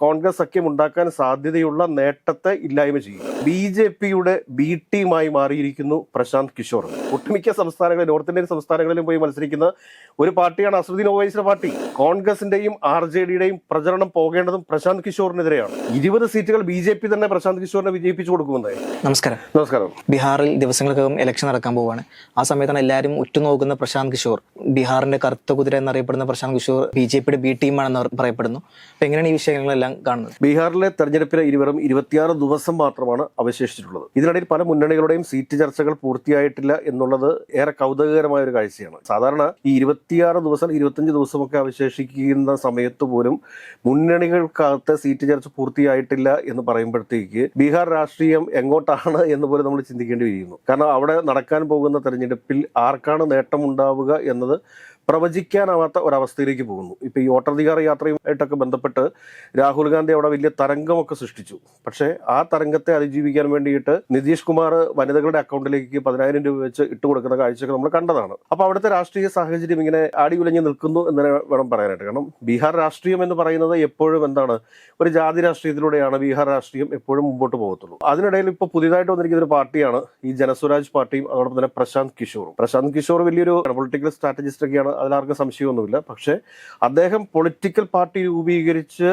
കോൺഗ്രസ് സഖ്യം ഉണ്ടാക്കാൻ സാധ്യതയുള്ള നേട്ടത്തെ ഇല്ലായ്മ ചെയ്യും. ബി ജെ പിയുടെ ബി ടീമായി മാറിയിരിക്കുന്നു പ്രശാന്ത് കിഷോർ. ഒട്ടുമിക്ക സംസ്ഥാനങ്ങളിൽ നോർത്ത് ഇന്ത്യൻ സംസ്ഥാനങ്ങളിലും പോയി മത്സരിക്കുന്ന ഒരു പാർട്ടിയാണ് അസറുദ്ദീൻ ഓവൈസിന്റെ പാർട്ടി. കോൺഗ്രസിന്റെയും ആർ ജെ ഡിയുടെയും പ്രചരണം പോകേണ്ടതും പ്രശാന്ത് കിഷോറിനെതിരെയാണ്. ഇരുപത് സീറ്റുകൾ ബി ജെ പി തന്നെ പ്രശാന്ത് കിഷോറിനെ വിജയിപ്പിച്ചു കൊടുക്കുമെന്നായി നമസ്കാരം. നമസ്കാരം. ബീഹാറിൽ ദിവസങ്ങൾക്കകം ഇലക്ഷൻ നടക്കാൻ പോവുകയാണ് ആ സമയത്താണ് എല്ലാവരും ഉറ്റുനോക്കുന്ന പ്രശാന്ത് കിഷോർ. ബീഹാറിന്റെ കറുത്ത കുതിര എന്നറിയപ്പെടുന്ന പ്രശാന്ത് കിഷോർ ബി ജെ പിയുടെ ബി ടീമാണെന്ന് പറയപ്പെടുന്നു. അപ്പൊ എങ്ങനെയാണ് ഈ വിഷയങ്ങളെല്ലാം കാണുന്നത്. ബീഹാറിലെ തെരഞ്ഞെടുപ്പിന് ഇരുവരും ഇരുപത്തിയാറ് ദിവസം മാത്രമാണ് അവശേഷിച്ചിട്ടുള്ളത്. ഇതിനിടയിൽ പല മുന്നണികളുടെയും സീറ്റ് ചർച്ചകൾ പൂർത്തിയായിട്ടില്ല എന്നുള്ളത് ഏറെ കൗതുകകരമായ ഒരു കാഴ്ചയാണ്. സാധാരണ ഈ ഇരുപത്തിയാറ് ദിവസം ഇരുപത്തഞ്ച് ദിവസമൊക്കെ അവശേഷിക്കുന്ന സമയത്ത് പോലും മുന്നണികൾക്കകത്ത് സീറ്റ് ചർച്ച പൂർത്തിയായിട്ടില്ല എന്ന് പറയുമ്പോഴത്തേക്ക് ബീഹാർ രാഷ്ട്രീയം എങ്ങോട്ടാണ് എന്ന് പോലും നമ്മൾ ചിന്തിക്കേണ്ടി വരികയുന്നു കാരണം അവിടെ നടക്കാൻ പോകുന്ന തെരഞ്ഞെടുപ്പിൽ ആർക്കാണ് നേട്ടമുണ്ടാവുക എന്നത് പ്രവചിക്കാനാവാത്ത ഒരവസ്ഥയിലേക്ക് പോകുന്നു. ഇപ്പൊ ഈ വോട്ടധികാര യാത്രയുമായിട്ടൊക്കെ ബന്ധപ്പെട്ട് രാഹുൽ ഗാന്ധി അവിടെ വലിയ തരംഗമൊക്കെ സൃഷ്ടിച്ചു. പക്ഷേ ആ തരംഗത്തെ അതിജീവിക്കാൻ വേണ്ടിയിട്ട് നിതീഷ് കുമാർ വനിതകളുടെ അക്കൗണ്ടിലേക്ക് പതിനായിരം രൂപ വെച്ച് ഇട്ട് കൊടുക്കുന്ന കാഴ്ചയൊക്കെ നമ്മൾ കണ്ടതാണ്. അപ്പൊ അവിടുത്തെ രാഷ്ട്രീയ സാഹചര്യം ഇങ്ങനെ ആടി ഉലഞ്ഞു നിൽക്കുന്നു എന്ന് വേണം പറയാനായിട്ട്. കാരണം ബീഹാർ രാഷ്ട്രീയം എന്ന് പറയുന്നത് എപ്പോഴും എന്താണ്? ഒരു ജാതി രാഷ്ട്രീയത്തിലൂടെയാണ് ബീഹാർ രാഷ്ട്രീയം എപ്പോഴും മുമ്പോട്ട് പോകത്തുള്ളൂ. അതിനിടയിൽ ഇപ്പോൾ പുതിയതായിട്ട് വന്നിരിക്കുന്ന ഒരു പാർട്ടിയാണ് ഈ ജനസ്വരാജ് പാർട്ടിയും അതോടൊപ്പം തന്നെ പ്രശാന്ത് കിഷോറും. പ്രശാന്ത് കിഷോർ വലിയൊരു പൊളിറ്റിക്കൽ സ്ട്രാറ്റജിസ്റ്റ് ഒക്കെയാണ് അതിലാർക്കും സംശയമൊന്നുമില്ല. പക്ഷേ അദ്ദേഹം പൊളിറ്റിക്കൽ പാർട്ടി രൂപീകരിച്ച്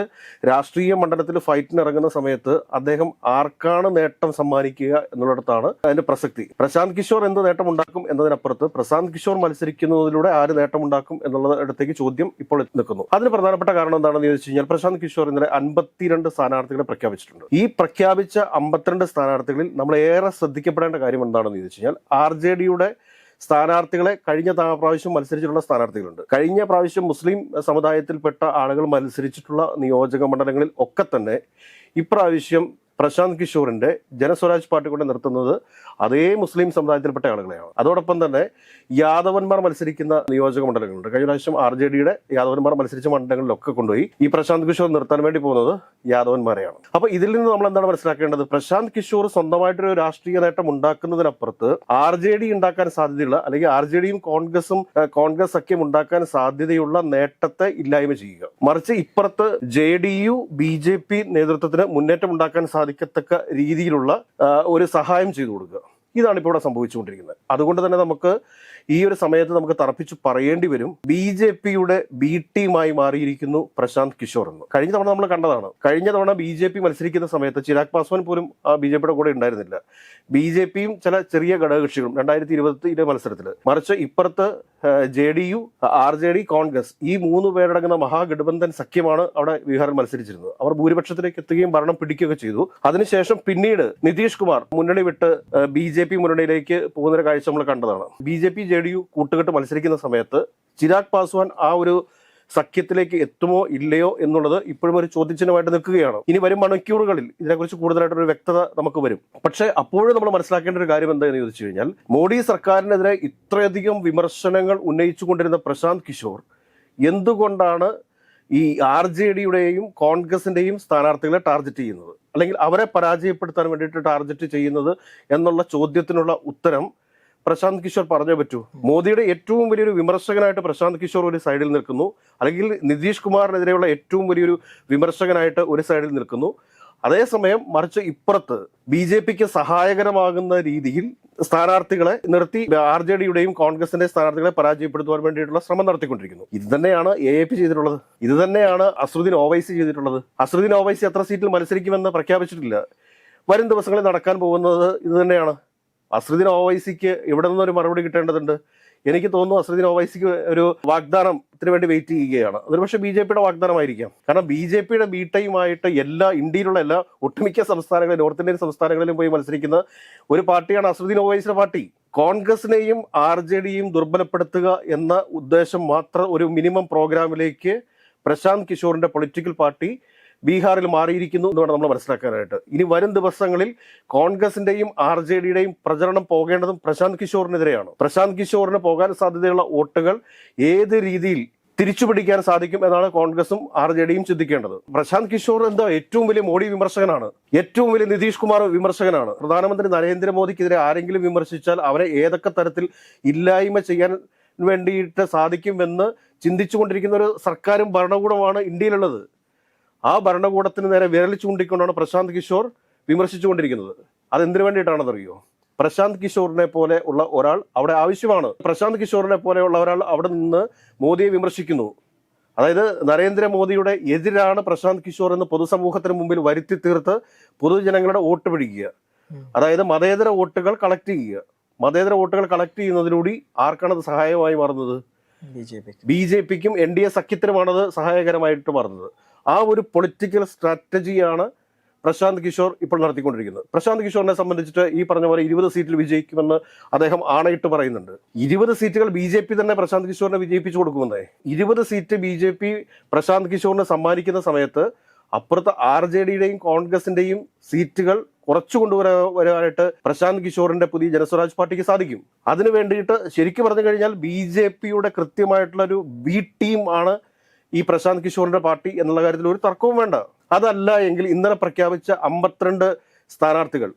രാഷ്ട്രീയ മണ്ഡലത്തിൽ ഫൈറ്റിന് ഇറങ്ങുന്ന സമയത്ത് അദ്ദേഹം ആർക്കാണ് നേട്ടം സമ്മാനിക്കുക എന്നുള്ളിടത്താണ് അതിന്റെ പ്രസക്തി. പ്രശാന്ത് കിഷോർ എന്ത് നേട്ടം ഉണ്ടാക്കും എന്നതിനപ്പുറത്ത് പ്രശാന്ത് കിഷോർ മത്സരിക്കുന്നതിലൂടെ ആര് നേട്ടം ഉണ്ടാക്കും എന്നുള്ള ഇടത്തേക്ക് ചോദ്യം ഇപ്പോൾ നിൽക്കുന്നു. അതിന് പ്രധാനപ്പെട്ട കാരണം എന്താണെന്ന് ചോദിച്ചു കഴിഞ്ഞാൽ പ്രശാന്ത് കിഷോർ ഇന്നലെ അൻപത്തിരണ്ട് സ്ഥാനാർത്ഥികളെ പ്രഖ്യാപിച്ചിട്ടുണ്ട്. ഈ പ്രഖ്യാപിച്ച അമ്പത്തിരണ്ട് സ്ഥാനാർത്ഥികളിൽ നമ്മൾ ഏറെ ശ്രദ്ധിക്കപ്പെടേണ്ട കാര്യം എന്താണെന്ന് ചോദിച്ചു കഴിഞ്ഞാൽ ആർ ജെ ഡിയുടെ സ്ഥാനാർത്ഥികളെ കഴിഞ്ഞ പ്രാവശ്യം മത്സരിച്ചിട്ടുള്ള സ്ഥാനാർത്ഥികളുണ്ട്. കഴിഞ്ഞ പ്രാവശ്യം മുസ്ലിം സമുദായത്തിൽപ്പെട്ട ആളുകൾ മത്സരിച്ചിട്ടുള്ള നിയോജക മണ്ഡലങ്ങളിൽ ഒക്കെ തന്നെ ഇപ്രാവശ്യം പ്രശാന്ത് കിഷോറിന്റെ ജനസ്വരാജ് പാർട്ടി കൊണ്ട് നിർത്തുന്നത് അതേ മുസ്ലിം സമുദായത്തിൽപ്പെട്ട ആളുകളെയാണ്. അതോടൊപ്പം തന്നെ യാദവന്മാർ മത്സരിക്കുന്ന നിയോജക മണ്ഡലങ്ങളുണ്ട്. കഴിഞ്ഞ പ്രാവശ്യം ആർ ജെ ഡിയുടെ യാദവന്മാർ മത്സരിച്ച മണ്ഡലങ്ങളിലൊക്കെ കൊണ്ടുപോയി ഈ പ്രശാന്ത് കിഷോർ നിർത്താൻ വേണ്ടി പോകുന്നത് യാദവന്മാരെയാണ്. അപ്പൊ ഇതിൽ നിന്ന് നമ്മൾ എന്താണ് മനസ്സിലാക്കേണ്ടത്? പ്രശാന്ത് കിഷോർ സ്വന്തമായിട്ടൊരു രാഷ്ട്രീയ നേട്ടം ഉണ്ടാക്കുന്നതിനപ്പുറത്ത് ആർ ജെ ഡി ഉണ്ടാക്കാൻ സാധ്യതയുള്ള അല്ലെങ്കിൽ ആർ ജെ ഡിയും കോൺഗ്രസും കോൺഗ്രസ് സഖ്യം ഉണ്ടാക്കാൻ സാധ്യതയുള്ള നേട്ടത്തെ ഇല്ലായ്മ ചെയ്യുക. മറിച്ച് ഇപ്പുറത്ത് J D U B J P നേതൃത്വത്തിന് മുന്നേറ്റം ഉണ്ടാക്കാൻ സാധിക്കത്തക്ക രീതിയിലുള്ള ഒരു സഹായം ചെയ്തു കൊടുക്കുക. ഇതാണ് ഇപ്പോൾ ഇവിടെ സംഭവിച്ചുകൊണ്ടിരിക്കുന്നത്. അതുകൊണ്ട് തന്നെ നമുക്ക് ഈ ഒരു സമയത്ത് നമുക്ക് തറപ്പിച്ച് പറയേണ്ടി വരും. ബി ജെ പിയുടെ ബി ടീമായി മാറിയിരിക്കുന്നു പ്രശാന്ത് കിഷോർ എന്ന്. കഴിഞ്ഞ തവണ നമ്മൾ കണ്ടതാണ്. കഴിഞ്ഞ തവണ ബി ജെ പി മത്സരിക്കുന്ന സമയത്ത് ചിരാഗ് പാസ്വാൻ പോലും ബി ജെ പിയുടെ കൂടെ ഉണ്ടായിരുന്നില്ല. ബി ജെ പിയും ചില ചെറിയ ഘടകകക്ഷികളും രണ്ടായിരത്തി ഇരുപത്തിയിലെ മത്സരത്തിൽ മറിച്ച് ഇപ്പുറത്ത് J D U R J D Congress ഈ മൂന്ന് പേരടങ്ങുന്ന മഹാഗഠബന്ധൻ സഖ്യമാണ് അവിടെ ബീഹാറിൽ മത്സരിച്ചിരുന്നത്. അവർ ഭൂരിപക്ഷത്തിലേക്ക് എത്തുകയും ഭരണം പിടിക്കുകയൊക്കെ ചെയ്തു. അതിനുശേഷം പിന്നീട് നിതീഷ് കുമാർ മുന്നണി വിട്ട് ബി ജെ പി മുന്നണിയിലേക്ക് പോകുന്ന കാഴ്ച നമ്മൾ കണ്ടതാണ്. B J P J D U കൂട്ടുകെട്ട് മത്സരിക്കുന്ന സമയത്ത് ചിരാഗ് പാസ്വാൻ ആ ഒരു സഖ്യത്തിലേക്ക് എത്തുമോ ഇല്ലയോ എന്നുള്ളത് ഇപ്പോഴും ഒരു ചോദ്യചിഹ്നമായിട്ട് നിൽക്കുകയാണ്. ഇനി വരും മണിക്കൂറുകളിൽ ഇതിനെക്കുറിച്ച് കൂടുതലായിട്ടൊരു വ്യക്തത നമുക്ക് വരും. പക്ഷേ അപ്പോഴും നമ്മൾ മനസ്സിലാക്കേണ്ട ഒരു കാര്യം എന്താണെന്ന് ചോദിച്ചു കഴിഞ്ഞാൽ മോഡി സർക്കാരിനെതിരെ ഇത്രയധികം വിമർശനങ്ങൾ ഉന്നയിച്ചുകൊണ്ടിരുന്ന പ്രശാന്ത് കിഷോർ എന്തുകൊണ്ടാണ് ഈ ആർ ജെ ഡിയുടെയും കോൺഗ്രസിന്റെയും സ്ഥാനാർത്ഥികളെ ടാർഗറ്റ് ചെയ്യുന്നത്? അല്ലെങ്കിൽ അവരെ പരാജയപ്പെടുത്താൻ വേണ്ടിയിട്ട് ടാർഗറ്റ് ചെയ്യുന്നത് എന്നുള്ള ചോദ്യത്തിനുള്ള ഉത്തരം പ്രശാന്ത് കിഷോർ പറഞ്ഞേ പറ്റൂ. മോദിയുടെ ഏറ്റവും വലിയൊരു വിമർശകനായിട്ട് പ്രശാന്ത് കിഷോർ ഒരു സൈഡിൽ നിൽക്കുന്നു. അല്ലെങ്കിൽ നിതീഷ് കുമാറിനെതിരെയുള്ള ഏറ്റവും വലിയൊരു വിമർശകനായിട്ട് ഒരു സൈഡിൽ നിൽക്കുന്നു. അതേസമയം മറിച്ച് ഇപ്പുറത്ത് ബി ജെ പിക്ക് സഹായകരമാകുന്ന രീതിയിൽ സ്ഥാനാർത്ഥികളെ നിർത്തി ആർ ജെ ഡിയുടെയും കോൺഗ്രസിന്റെ സ്ഥാനാർത്ഥികളെ പരാജയപ്പെടുത്തുവാൻ വേണ്ടിയിട്ടുള്ള ശ്രമം നടത്തിക്കൊണ്ടിരിക്കുന്നു. ഇത് തന്നെയാണ് എ എ പി ചെയ്തിട്ടുള്ളത്. ഇത് തന്നെയാണ് അസ്രുദ്ദീൻ ഓവൈസി ചെയ്തിട്ടുള്ളത്. അസ്രുദ്ദീൻ ഓവൈസി എത്ര സീറ്റിൽ മത്സരിക്കുമെന്ന് പ്രഖ്യാപിച്ചിട്ടില്ല. വരും ദിവസങ്ങളിൽ നടക്കാൻ പോകുന്നത് ഇത് തന്നെയാണ്. അസറുദ്ദീൻ ഒവൈസിക്ക് ഇവിടെ നിന്ന് ഒരു മറുപടി കിട്ടേണ്ടതുണ്ട്. എനിക്ക് തോന്നുന്നു അസറുദ്ദീൻ ഒവൈസിക്ക് ഒരു വാഗ്ദാനത്തിന് വേണ്ടി വെയിറ്റ് ചെയ്യുകയാണ്. അതൊരു പക്ഷേ ബി ജെ പിയുടെ വാഗ്ദാനമായിരിക്കാം. കാരണം ബി ജെ പിയുടെ ബി ടൈമായിട്ട് എല്ലാ ഇന്ത്യയിലുള്ള എല്ലാ ഒട്ടുമിക്ക സംസ്ഥാനങ്ങളിലും നോർത്ത് ഇന്ത്യൻ സംസ്ഥാനങ്ങളിലും പോയി മത്സരിക്കുന്ന ഒരു പാർട്ടിയാണ് അസറുദ്ദീൻ ഒവൈസിന്റെ പാർട്ടി. കോൺഗ്രസിനെയും ആർ ജെ ഡിയും ദുർബലപ്പെടുത്തുക എന്ന ഉദ്ദേശം മാത്രം ഒരു മിനിമം പ്രോഗ്രാമിലേക്ക് പ്രശാന്ത് കിഷോറിന്റെ പൊളിറ്റിക്കൽ പാർട്ടി ബീഹാറിൽ മാറിയിരിക്കുന്നു എന്ന് വേണം നമ്മൾ മനസ്സിലാക്കാനായിട്ട്. ഇനി വരും ദിവസങ്ങളിൽ കോൺഗ്രസിന്റെയും ആർ ജെ ഡിയുടെയും പ്രചരണം പോകേണ്ടതും പ്രശാന്ത് കിഷോറിനെതിരെയാണ്. പ്രശാന്ത് കിഷോറിന് പോകാൻ സാധ്യതയുള്ള വോട്ടുകൾ ഏത് രീതിയിൽ തിരിച്ചുപിടിക്കാൻ സാധിക്കും എന്നാണ് കോൺഗ്രസും ആർ ജെ ഡിയും ചിന്തിക്കേണ്ടത്. പ്രശാന്ത് കിഷോർ എന്താ ഏറ്റവും വലിയ മോഡി വിമർശകനാണ്. ഏറ്റവും വലിയ നിതീഷ് കുമാർ വിമർശകനാണ്. പ്രധാനമന്ത്രി നരേന്ദ്രമോദിക്കെതിരെ ആരെങ്കിലും വിമർശിച്ചാൽ അവരെ ഏതൊക്കെ തരത്തിൽ ഇല്ലായ്മ ചെയ്യാൻ വേണ്ടിയിട്ട് സാധിക്കുമെന്ന് ചിന്തിച്ചുകൊണ്ടിരിക്കുന്ന ഒരു സർക്കാരും ഭരണകൂടമാണ് ഇന്ത്യയിലുള്ളത്. ആ ഭരണകൂടത്തിന് നേരെ വിരൽ ചൂണ്ടിക്കൊണ്ടാണ് പ്രശാന്ത് കിഷോർ വിമർശിച്ചുകൊണ്ടിരിക്കുന്നത്. അതെന്തിനു വേണ്ടിയിട്ടാണെന്നറിയോ? പ്രശാന്ത് കിഷോറിനെ പോലെ ഉള്ള ഒരാൾ അവിടെ ആവശ്യമാണ്. പ്രശാന്ത് കിഷോറിനെ പോലെയുള്ള ഒരാൾ അവിടെ നിന്ന് മോദിയെ വിമർശിക്കുന്നു. അതായത് നരേന്ദ്രമോദിയുടെ എതിരാണ് പ്രശാന്ത് കിഷോർ എന്ന് പൊതുസമൂഹത്തിന് മുമ്പിൽ വരുത്തി തീർത്ത് പൊതുജനങ്ങളുടെ വോട്ട് പിടിക്കുക. അതായത് മതേതര വോട്ടുകൾ കളക്ട് ചെയ്യുക. മതേതര വോട്ടുകൾ കളക്ട് ചെയ്യുന്നതിലൂടെ ആർക്കാണത് സഹായമായി മാറുന്നത്? B J P B J പിക്കും എൻ ഡി എ സഖ്യത്തിനുമാണത് സഹായകരമായിട്ട് മാറുന്നത്. ആ ഒരു പൊളിറ്റിക്കൽ സ്ട്രാറ്റജിയാണ് പ്രശാന്ത് കിഷോർ ഇപ്പോൾ നടത്തിക്കൊണ്ടിരിക്കുന്നത്. പ്രശാന്ത് കിഷോറിനെ സംബന്ധിച്ചിട്ട് ഈ പറഞ്ഞ പോലെ ഇരുപത് സീറ്റിൽ വിജയിക്കുമെന്ന് അദ്ദേഹം ആണയിട്ട് പറയുന്നുണ്ട്. ഇരുപത് സീറ്റുകൾ ബി ജെ പി തന്നെ പ്രശാന്ത് കിഷോറിനെ വിജയിപ്പിച്ചു കൊടുക്കുമെന്നേ. ഇരുപത് seat B J P Prashant കിഷോറിനെ സമ്മാനിക്കുന്ന സമയത്ത് അപ്പുറത്ത് ആർ ജെ ഡിയുടെയും കോൺഗ്രസിന്റെയും സീറ്റുകൾ കുറച്ചു കൊണ്ടുവരാ വരാനായിട്ട് പ്രശാന്ത് കിഷോറിന്റെ പുതിയ ജനസ്വരാജ് പാർട്ടിക്ക് സാധിക്കും. അതിനു വേണ്ടിയിട്ട് ശരിക്കും പറഞ്ഞു കഴിഞ്ഞാൽ ബി ജെ പിയുടെ കൃത്യമായിട്ടുള്ള ഒരു ബി ടീം ആണ് ഈ പ്രശാന്ത് കിഷോറിന്റെ പാർട്ടി എന്നുള്ള കാര്യത്തിൽ ഒരു തർക്കവും വേണ്ട. അതല്ല എങ്കിൽ ഇന്നലെ പ്രഖ്യാപിച്ച അമ്പത്തിരണ്ട് സ്ഥാനാർത്ഥികൾ.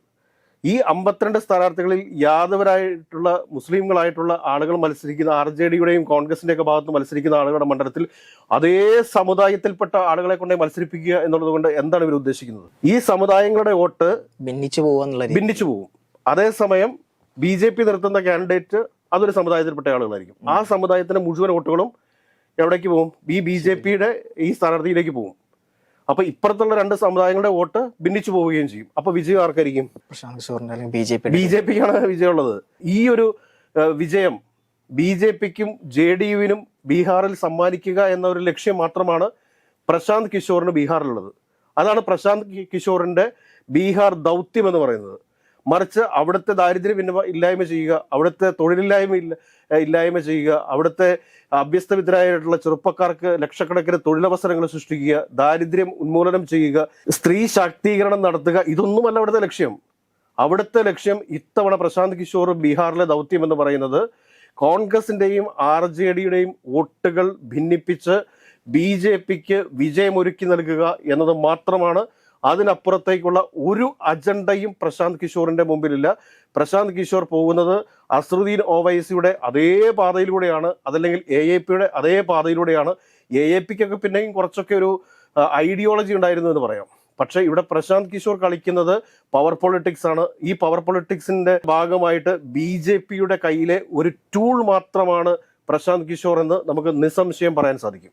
ഈ അമ്പത്തിരണ്ട് സ്ഥാനാർത്ഥികളിൽ യാദവരായിട്ടുള്ള മുസ്ലിങ്ങളായിട്ടുള്ള ആളുകൾ മത്സരിക്കുന്ന ആർ ജെ ഡിയുടെയും കോൺഗ്രസിന്റെ ഒക്കെ ഭാഗത്ത് മത്സരിക്കുന്ന ആളുകളുടെ മണ്ഡലത്തിൽ അതേ സമുദായത്തിൽപ്പെട്ട ആളുകളെ കൊണ്ടേ മത്സരിപ്പിക്കുക എന്നുള്ളത് കൊണ്ട് എന്താണ് ഇവർ ഉദ്ദേശിക്കുന്നത്? ഈ സമുദായങ്ങളുടെ വോട്ട് ഭിന്നിച്ചു പോകും ഭിന്നിച്ചു പോകും അതേസമയം ബി ജെ പി നിർത്തുന്ന കാൻഡിഡേറ്റ് അതൊരു സമുദായത്തിൽപ്പെട്ട ആളുകളായിരിക്കും. ആ സമുദായത്തിന്റെ മുഴുവൻ വോട്ടുകളും എവിടേക്ക് പോകും? ഈ ബി ജെ പിയുടെ ഈ സ്ഥാനാർത്ഥിയിലേക്ക് പോകും. അപ്പൊ ഇപ്പുറത്തുള്ള രണ്ട് സമുദായങ്ങളുടെ വോട്ട് ഭിന്നിച്ചു പോവുകയും ചെയ്യും. അപ്പൊ വിജയം ആർക്കായിരിക്കും? B J B P J പിക്കാണ് വിജയമുള്ളത്. ഈ ഒരു വിജയം ബി ജെ പിക്കും ജെ ഡി യുവിനും ബീഹാറിൽ സമ്മാനിക്കുക എന്ന ഒരു ലക്ഷ്യം മാത്രമാണ് പ്രശാന്ത് കിഷോറിന് ബീഹാറിലുള്ളത്. അതാണ് പ്രശാന്ത് കിഷോറിന്റെ ബീഹാർ ദൗത്യം എന്ന് പറയുന്നത്. മറിച്ച് അവിടുത്തെ ദാരിദ്ര്യം ഇന്ന- ഇല്ലായ്മ ചെയ്യുക അവിടുത്തെ തൊഴിലില്ലായ്മ ഇല്ല ഇല്ലായ്മ ചെയ്യുക അവിടുത്തെ അഭ്യസ്തവിദ്യരായിട്ടുള്ള ചെറുപ്പക്കാർക്ക് ലക്ഷക്കണക്കിന് തൊഴിലവസരങ്ങൾ സൃഷ്ടിക്കുക ദാരിദ്ര്യം ഉന്മൂലനം ചെയ്യുക സ്ത്രീ ശാക്തീകരണം നടത്തുക ഇതൊന്നുമല്ല അവിടുത്തെ ലക്ഷ്യം. അവിടുത്തെ ലക്ഷ്യം ഇത്തവണ പ്രശാന്ത് കിഷോർ ബീഹാറിലെ ദൗത്യം എന്ന് പറയുന്നത് കോൺഗ്രസിന്റെയും ആർ ജെ ഡിയുടെയും വോട്ടുകൾ ഭിന്നിപ്പിച്ച് ബി ജെ പിക്ക് വിജയമൊരുക്കി നൽകുക എന്നത് മാത്രമാണ് അതിനപ്പുറത്തേക്കുള്ള ഒരു അജണ്ടയും പ്രശാന്ത് കിഷോറിന്റെ മുമ്പിലില്ല. പ്രശാന്ത് കിഷോർ പോകുന്നത് അസറുദ്ദീൻ ഒവൈസിയുടെ അതേ പാതയിലൂടെയാണ് അതല്ലെങ്കിൽ എ എ പിയുടെ അതേ പാതയിലൂടെയാണ്. എ എ പിക്കൊക്കെ പിന്നെയും കുറച്ചൊക്കെ ഒരു ഐഡിയോളജി ഉണ്ടായിരുന്നു എന്ന് പറയാം. പക്ഷേ ഇവിടെ പ്രശാന്ത് കിഷോർ കളിക്കുന്നത് പവർ പൊളിറ്റിക്സ് ആണ്. ഈ പവർ പൊളിറ്റിക്സിന്റെ ഭാഗമായിട്ട് ബി ജെ പിയുടെ കയ്യിലെ ഒരു ടൂൾ മാത്രമാണ് പ്രശാന്ത് കിഷോർ എന്ന് നമുക്ക് നിസ്സംശയം പറയാൻ സാധിക്കും.